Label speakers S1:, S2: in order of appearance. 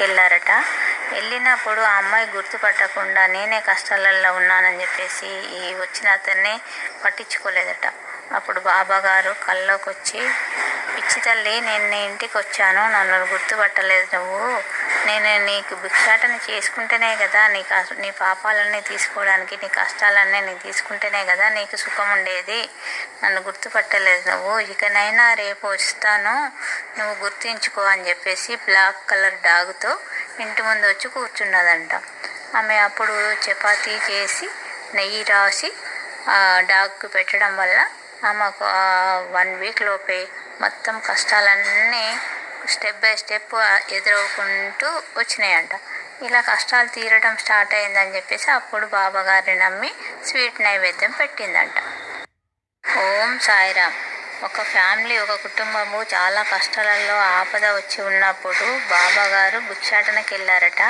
S1: వెళ్ళారట వెళ్ళినప్పుడు ఆ అమ్మాయి గుర్తుపట్టకుండా నేనే కష్టాలలో ఉన్నానని చెప్పేసి ఈ వచ్చిన అతన్ని పట్టించుకోలేదట. అప్పుడు బాబా గారు కల్లోకి వచ్చి పిచ్చి తల్లి నేను నీ ఇంటికి వచ్చాను నన్ను గుర్తుపట్టలేదు నువ్వు. నేను నీకు భిక్షాటన చేసుకుంటేనే కదా నీ కష్ట నీ పాపాలన్నీ తీసుకోవడానికి నీ కష్టాలన్నీ నీ తీసుకుంటేనే కదా నీకు సుఖం ఉండేది. నన్ను గుర్తుపట్టలేదు నువ్వు. ఇకనైనా రేపు వస్తాను. నువ్వు గుర్తించుకో అని చెప్పేసి బ్లాక్ కలర్ డాగుతో ఇంటి ముందు వచ్చి కూర్చున్నదంట. ఆమె అప్పుడు చపాతీ చేసి నెయ్యి రాసి ఆ డాగ్కు పెట్టడం వల్ల ఆమెకు వన్ వీక్ లోపే మొత్తం కష్టాలన్నీ స్టెప్ బై స్టెప్ ఎదురవుకుంటూ వచ్చినాయంట. ఇలా కష్టాలు తీరడం స్టార్ట్ అయిందని చెప్పేసి అప్పుడు బాబాగారిని నమ్మి స్వీట్ నైవేద్యం పెట్టిందంట. ఓం సాయిరామ్. ఒక ఫ్యామిలీ ఒక కుటుంబము చాలా కష్టాలలో ఆపద వచ్చి ఉన్నప్పుడు బాబాగారు భిక్షాటనకి వెళ్ళారట